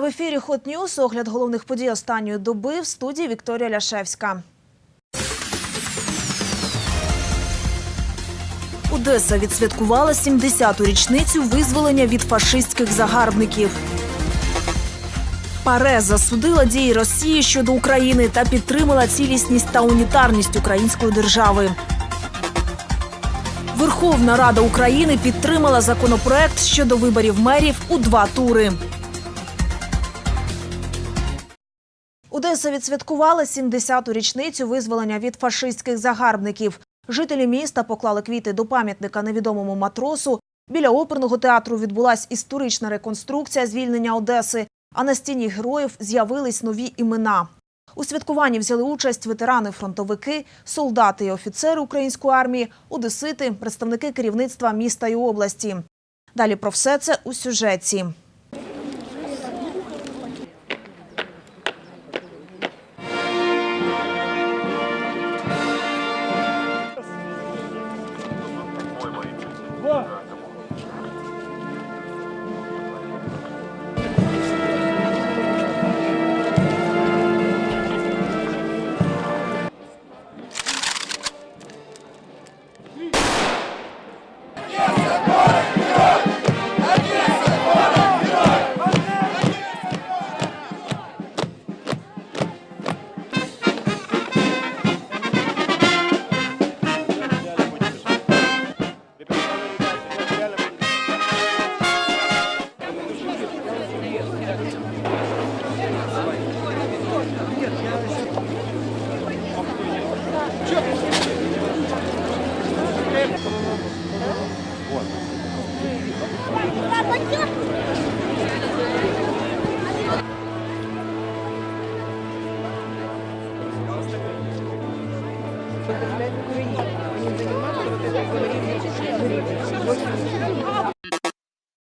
В ефірі Hot News. Огляд головних подій останньої доби в студії Вікторія Ляшевська. Одеса відсвяткувала 70-ту річницю визволення від фашистських загарбників. Паре засудила дії Росії щодо України та підтримала цілісність та унітарність української держави. Верховна Рада України підтримала законопроект щодо виборів мерів у два тури. Одеса відсвяткувала 70-ту річницю визволення від фашистських загарбників. Жителі міста поклали квіти до пам'ятника невідомому матросу. Біля оперного театру відбулась історична реконструкція звільнення Одеси, а на стіні героїв з'явились нові імена. У святкуванні взяли участь ветерани-фронтовики, солдати і офіцери української армії, одесити, представники керівництва міста і області. Далі про все це у сюжеті.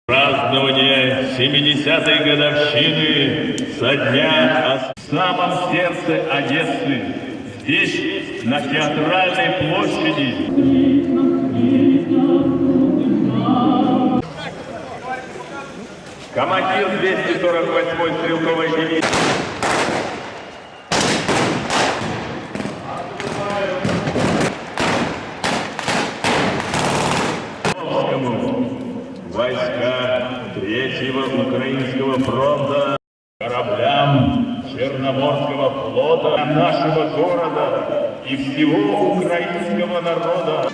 Празднование 70-й годовщины со дня в самом сердце Одессы, здесь, на театральной площади. Командир 248-й стрелковой дивизии. Войска Третьего Украинского фронта, кораблям Черноморского флота нашего города и всего украинского народа.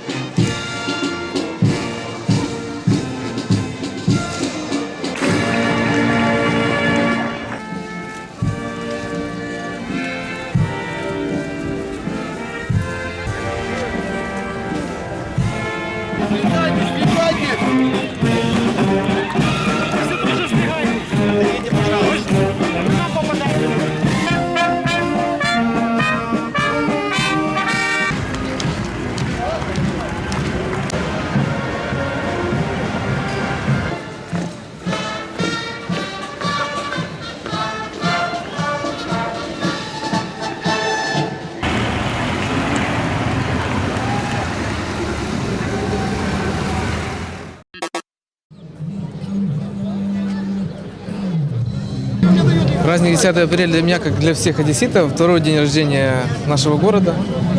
Праздник 10 апреля для меня, как для всех одесситов, второй день рождения нашего города.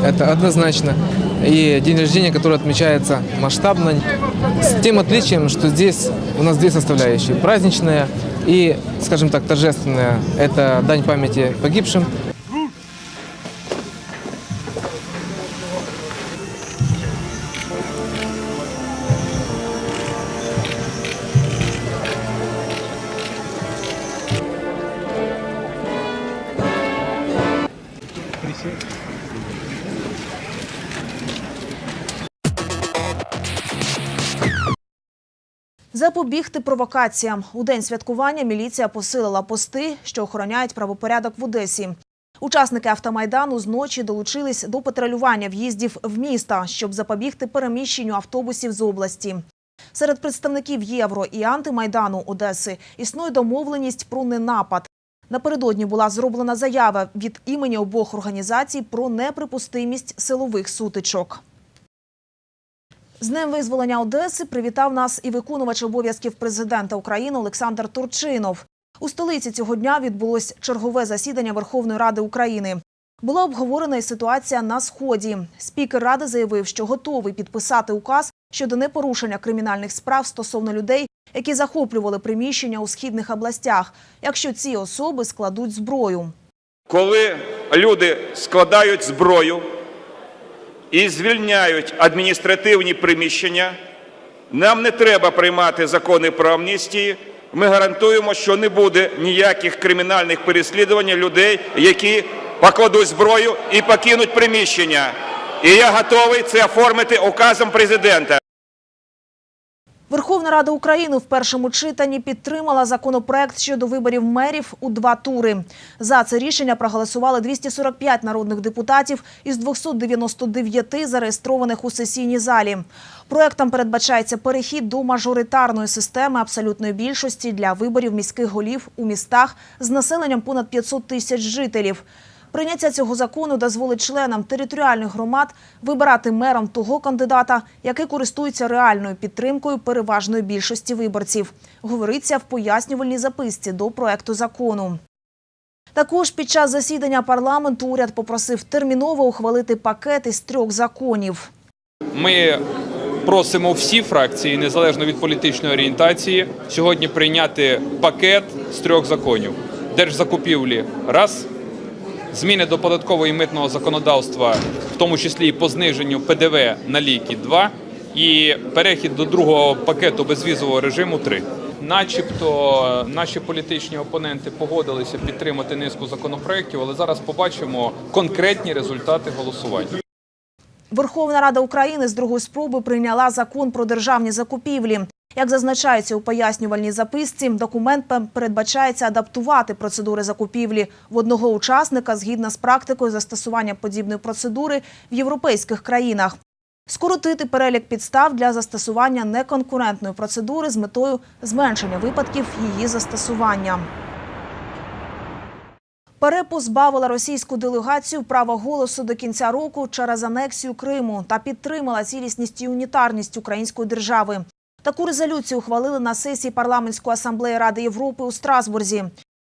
Это однозначно. И день рождения, который отмечается масштабно, с тем отличием, что здесь у нас две составляющие. Праздничная и, скажем так, торжественная. Это дань памяти погибшим. Запобігти провокаціям у день святкування міліція посилила пости, що охороняють правопорядок в Одесі. Учасники автомайдану зночі долучились до патрулювання в'їздів в міста, щоб запобігти переміщенню автобусів з області. Серед представників Євро і антимайдану Одеси існує домовленість про ненапад. Напередодні була зроблена заява від імені обох організацій про неприпустимість силових сутичок. З Днем визволення Одеси привітав нас і виконувач обов'язків президента України Олександр Турчинов. У столиці цього дня відбулось чергове засідання Верховної Ради України. Була обговорена і ситуація на сході. Спікер ради заявив, що готовий підписати указ щодо непорушення кримінальних справ стосовно людей, які захоплювали приміщення у східних областях, якщо ці особи складуть зброю. Коли люди складають зброю і звільняють адміністративні приміщення, нам не треба приймати закони про амністії. Ми гарантуємо, що не буде ніяких кримінальних переслідувань людей, які покладуть зброю і покинуть приміщення. І я готовий це оформити указом президента. Верховна Рада України в першому читанні підтримала законопроект щодо виборів мерів у два тури. За це рішення проголосували 245 народних депутатів із 299 зареєстрованих у сесійній залі. Проектом передбачається перехід до мажоритарної системи абсолютної більшості для виборів міських голів у містах з населенням понад 500 тисяч жителів. Прийняття цього закону дозволить членам територіальних громад вибирати мером того кандидата, який користується реальною підтримкою переважної більшості виборців. Говориться в пояснювальній записці до проекту закону. Також під час засідання парламенту уряд попросив терміново ухвалити пакет із трьох законів. Ми просимо всі фракції, незалежно від політичної орієнтації, сьогодні прийняти пакет з трьох законів: держзакупівлі раз, зміни до податкового і митного законодавства, в тому числі і по зниженню ПДВ на ліки, два, і перехід до другого пакету безвізового режиму три. Начебто наші політичні опоненти погодилися підтримати низку законопроєктів, але зараз побачимо конкретні результати голосування. Верховна Рада України з другої спроби прийняла закон про державні закупівлі. Як зазначається у пояснювальній записці, документ передбачається адаптувати процедури закупівлі в одного учасника згідно з практикою застосування подібної процедури в європейських країнах. Скоротити перелік підстав для застосування неконкурентної процедури з метою зменшення випадків її застосування. ПАРЕ позбавила російську делегацію права голосу до кінця року через анексію Криму та підтримала цілісність і унітарність української держави. Таку резолюцію ухвалили на сесії парламентської асамблеї Ради Європи у Страсбурзі.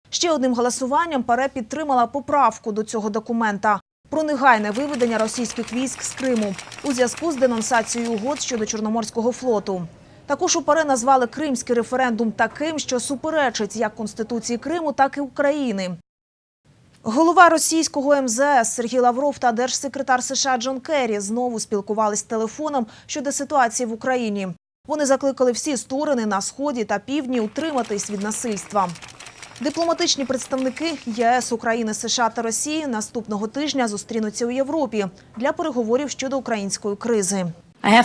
Ще одним голосуванням ПАРЕ підтримала поправку до цього документа про негайне виведення російських військ з Криму у зв'язку з денонсацією угод щодо Чорноморського флоту. Також у ПАРЕ назвали кримський референдум таким, що суперечить як Конституції Криму, так і України. Голова російського МЗС Сергій Лавров та держсекретар США Джон Керрі знову спілкувались телефоном щодо ситуації в Україні. Вони закликали всі сторони на сході та півдні утриматись від насильства. Дипломатичні представники ЄС, України, США та Росії наступного тижня зустрінуться у Європі для переговорів щодо української кризи.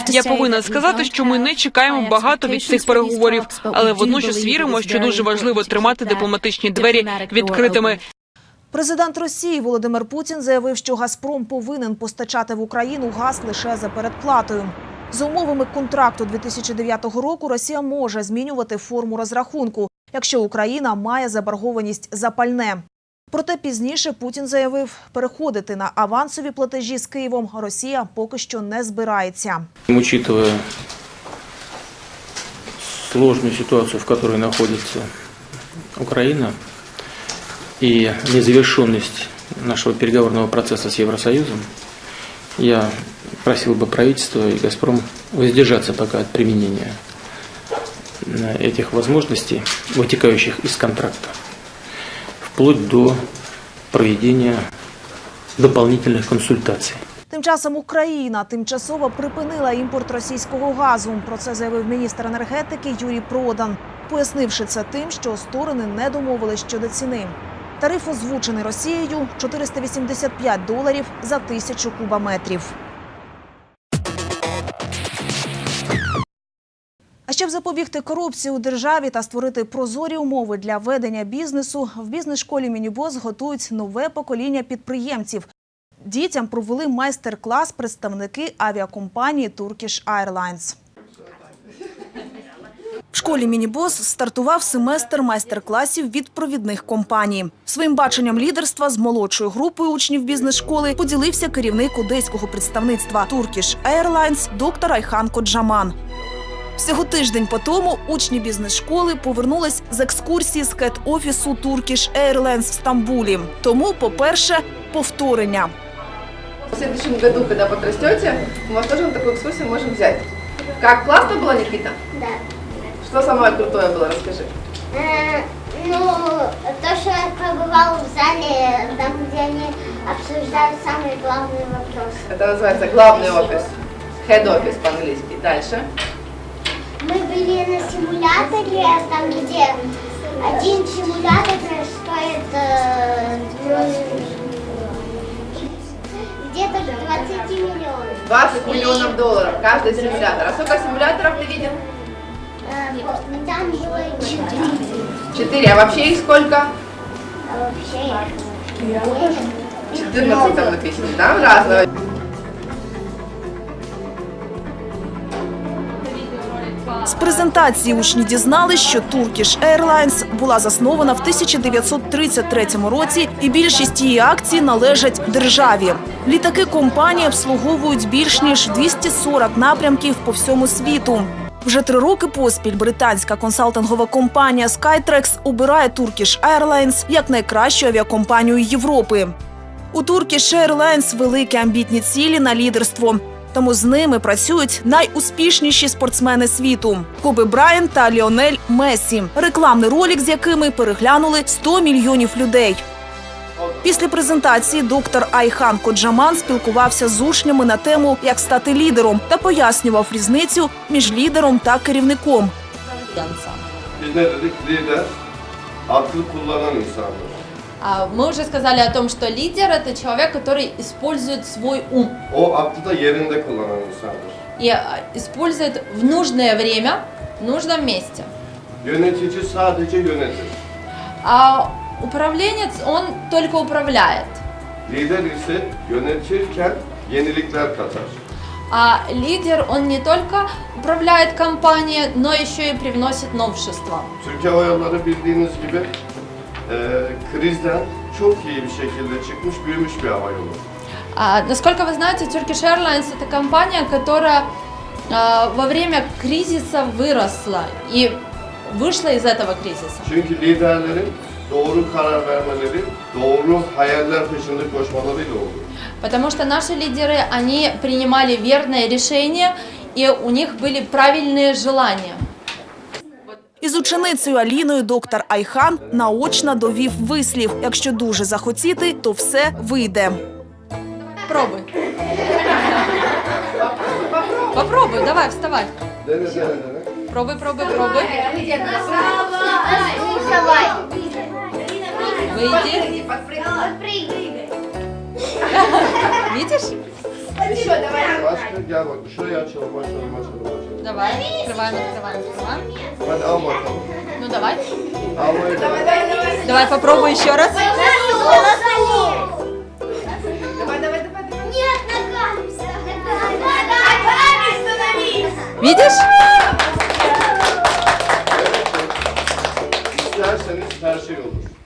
Я повинна сказати, що ми не чекаємо багато від цих переговорів, але водночас віримо, що дуже важливо тримати дипломатичні двері відкритими. Президент Росії Володимир Путін заявив, що Газпром повинен постачати в Україну газ лише за передплатою. За умовами контракту 2009 року Росія може змінювати форму розрахунку, якщо Україна має заборгованість за пальне. Проте пізніше Путін заявив, переходити на авансові платежі з Києвом Росія поки що не збирається. Учитывая сложную ситуацию, в которой находится Украина, и незавершенность нашего переговорного процесса с Евросоюзом, я просил бы правительство и «Газпром» воздержаться пока от применения э, этих возможностей, вытекающих из контракта, вплоть до проведения дополнительных консультаций. Тим часом Україна тимчасово припинила імпорт російського газу. Про це заявив міністр енергетики Юрій Продан, пояснивши це тим, що сторони не домовились щодо ціни. Тариф озвучений Росією 485 доларів за тисячу кубометрів. Щоб запобігти корупції у державі та створити прозорі умови для ведення бізнесу, в бізнес-школі Мінібос готують нове покоління підприємців. Дітям провели майстер-клас представники авіакомпанії Turkish Airlines. В школі Мінібос стартував семестр майстер-класів від провідних компаній. Своїм баченням лідерства з молодшою групою учнів бізнес-школи поділився керівник одеського представництва Turkish Airlines доктор Айхан Коджаман. Всього тиждень по тому учні бізнес-школи повернулись з екскурсії з кет-офісу Turkish Airlines в Стамбулі. Тому, по-перше, повторення. В следующем году, когда подрастете, мы вас тоже на такую экскурсию можем взять. Как, классно было, Никита? Да. Что самое крутое было, расскажи. Э, ну, то, что я побывала в зале, там, где они обсуждают самые главные вопросы. Это называется главный офис. Head office по-английски. Дальше. Были на симуляторе, там, где один симулятор стоит э, где-то 20 миллионов. 20 миллионов долларов каждый симулятор. А сколько симуляторов ты видел? Э, там было 4. Четыре. А вообще их сколько? А вообще их 14 там написано, да, разного. З презентації учні дізнались, що Turkish Airlines була заснована в 1933 році, і більшість її акцій належать державі. Літаки компанії обслуговують більш ніж 240 напрямків по всьому світу. Вже три роки поспіль британська консалтингова компанія Skytrax обирає Turkish Airlines як найкращу авіакомпанію Європи. У Turkish Airlines великі амбітні цілі на лідерство. Тому з ними працюють найуспішніші спортсмени світу: Коби Брайант та Ліонель Мессі, рекламний ролик з якими переглянули 100 мільйонів людей. Після презентації доктор Айхан Коджаман спілкувався з учнями на тему, як стати лідером, та пояснював різницю між лідером та керівником. Dedik? Lider aklı kullanan insandır. А, Мы уже сказали о том, что лидер это человек, который использует свой ум O aklı da yerinde kullanan insandır. и а, использует в нужное время, в нужном месте. Yönetici sadece yönetir. А управленец, он только управляет. Lider ise yönetirken yenilikler katar. А лидер, он не только управляет компанией, но еще и привносит новшества. Türk Hava Yolları bildiğiniz gibi krizden çok iyi bir şekilde çıkmış, büyümüş bir hava yolu. А, насколько вы знаете, Turkish Airlines это компания, которая а, во время кризиса выросла и вышла из этого кризиса. Çünkü liderlerin doğru karar vermeleri, doğru hayaller peşinde koşmalarıyla olur. Потому что наши лидеры, они принимали верное решение, и у них были правильные желания. Із ученицею Аліною доктор Айхан наочно довів вислів: якщо дуже захотіти, то все вийде. Пробуй. Попробуй, давай, вставай. Пробуй, пробуй, пробуй. Давай. Выйди. Видишь? Başka gel bak şuraya açalım, açalım, açalım, açalım. Давай. Открываем, открываем, открываем. Al bakalım. Ну давай. Bakalım. Давай попробуй еще раз. Давай, давай, давай. Нет, ногами. Ногами становись. Видишь?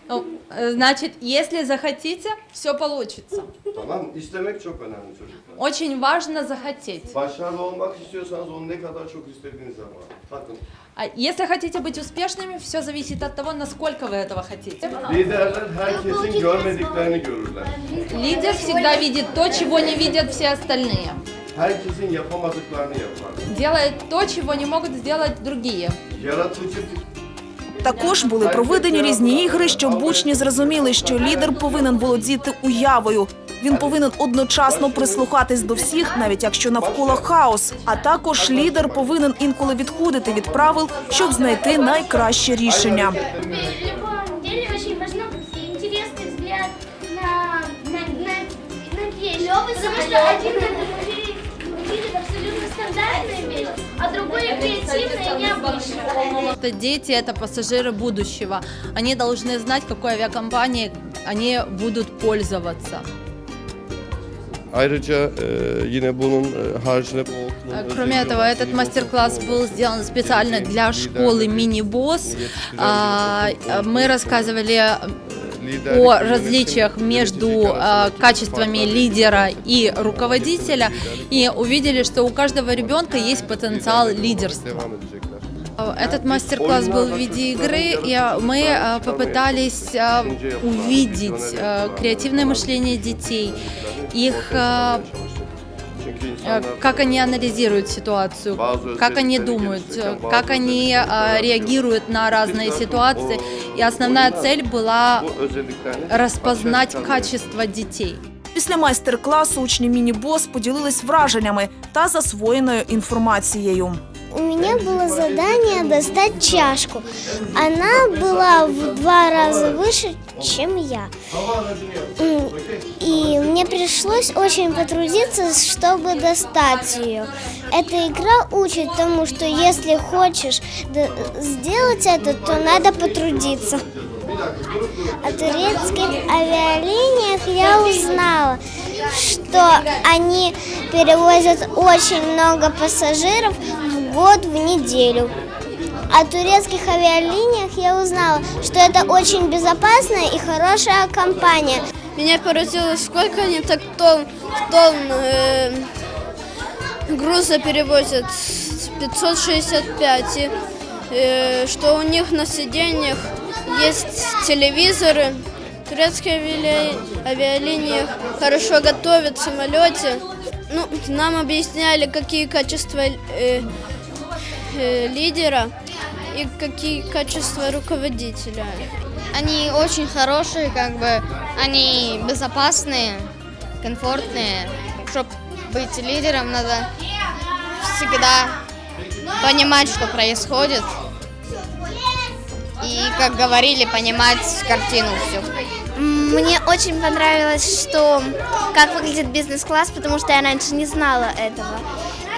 Ну, Значит, если захотите, все получится. Tamam İstemek çok önemli çocuklar. Очень важно захотеть. Başarılı olmak istiyorsanız onu ne kadar çok istediğinize bağlı. Bakın А Если хотите быть успешными, все зависит от того, насколько вы этого хотите. liderler herkesin görmediklerini görürler. Лидер всегда видит то, чего не видят все остальные. Herkesin yapamadıklarını yapar. Делает то, чего не могут сделать другие. Yaratıcı Також були проведені різні ігри, щоб учні зрозуміли, що лідер повинен володіти уявою. Він повинен одночасно прислухатись до всіх, навіть якщо навколо хаос. А також лідер повинен інколи відходити від правил, щоб знайти найкраще рішення. В любом деле очень важно интересный взгляд на, на, на, на вещь. Потому что один видит, видит абсолютно стандартную вещь, а другой креативную и необычную. Это дети, это пассажиры будущего. Они должны знать, какой авиакомпанией они будут пользоваться. Ayrıca e, yine bunun e, haricinde bu okulun Э, Кроме этого, этот мастер-класс был сделан специально для школы Мини-Босс. А, Мы рассказывали о различиях между э, качествами лидера и руководителя и увидели, что у каждого ребенка есть потенциал лидерства. Devam edecekler. Этот мастер-класс был в виде игры, и э, мы э, попытались э, увидеть э, креативное мышление детей, их э, Çünkü э, insanlar как они анализируют ситуацию, как они думают, э, как они э, реагируют на разные ситуации. И основная цель была bu özelliklerini распознать качество детей. Після майстер-класу учні міні-бос поділились враженнями та засвоєною інформацією. У меня было задание достать чашку. Она была в два раза выше, чем я. И мне пришлось очень потрудиться, чтобы достать ее. Эта игра учит тому, что если хочешь сделать это, то надо потрудиться. О турецких авиалиниях я узнала, что они перевозят очень много пассажиров в год в неделю. О турецких авиалиниях я узнала, что это очень безопасная и хорошая компания. Меня поразило, сколько они так тонн, тонн э, груза перевозят. 565. И, э, что у них на сиденьях есть телевизоры. Турецкие авиали- авиалинии хорошо готовят в самолете. Ну, нам объясняли, какие качества э, лидера и какие качества руководителя. Они очень хорошие, как бы, они безопасные, комфортные. Чтобы быть лидером, надо всегда понимать, что происходит. И, как говорили, понимать картину всю. Мне очень понравилось, что как выглядит бизнес-класс, потому что я раньше не знала этого.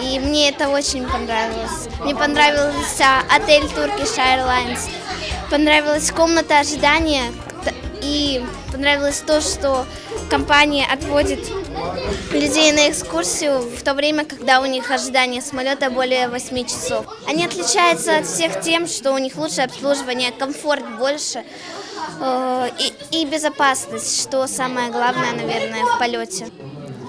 И мне это очень понравилось. Мне понравился отель Turkish Airlines, понравилась комната ожидания и понравилось то, что компания отводит людей на экскурсию в то время, когда у них ожидание самолета более 8 часов. Они отличаются от всех тем, что у них лучшее обслуживание, комфорт больше э, и, и безопасность, что самое главное, наверное, в полете.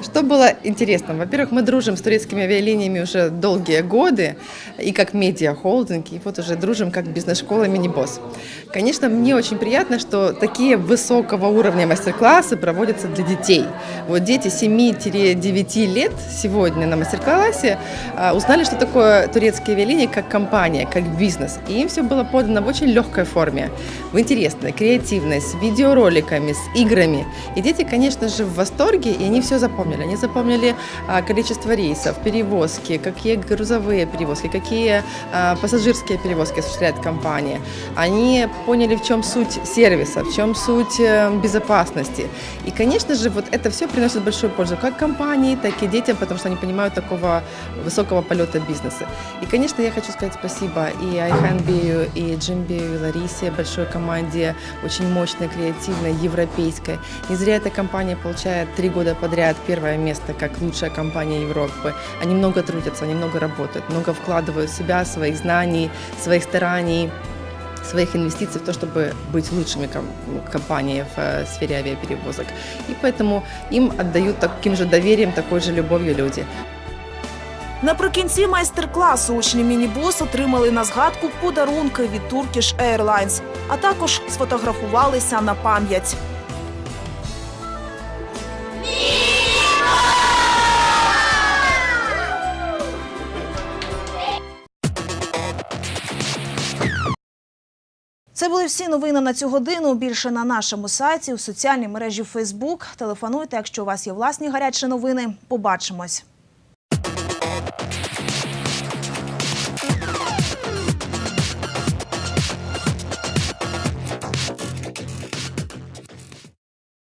Что было интересно? Во-первых, мы дружим с турецкими авиалиниями уже долгие годы, и как медиа-холдинг, и вот уже дружим как бизнес-школа «Мини-босс». Конечно, мне очень приятно, что такие высокого уровня мастер-классы проводятся для детей. Вот дети 7-9 лет сегодня на мастер-классе а, узнали, что такое турецкие авиалинии как компания, как бизнес. И им все было подано в очень легкой форме, в интересной, креативной, с видеороликами, с играми. И дети, конечно же, в восторге, и они все запомнили. Они запомнили а, количество рейсов, перевозки, какие грузовые перевозки, какие а, пассажирские перевозки осуществляет компания. Они поняли, в чем суть сервиса, в чем суть э, безопасности. И, конечно же, вот это все приносит большую пользу как компании, так и детям, потому что они понимают такого высокого полета бизнеса. И, конечно, я хочу сказать спасибо и Айханбею, и Джимбею, и Ларисе, большой команде, очень мощной, креативной, европейской. Не зря эта компания получает три года подряд первое место как лучшая компания Европы. Они много трудятся, они много работают, много вкладывают в себя, своих знаний, своих стараний своих инвестиций в то, чтобы быть лучшими ком- компанией в э, сфере авиаперевозок. И поэтому им отдают таким же доверием, такой же любовью люди. Наприкінці майстер-класу учні міні-бос отримали на згадку подарунки від Turkish Airlines, а також сфотографувалися на пам'ять. Це були всі новини на цю годину. Більше на нашому сайті у соціальній мережі Facebook. Телефонуйте, якщо у вас є власні гарячі новини. Побачимось.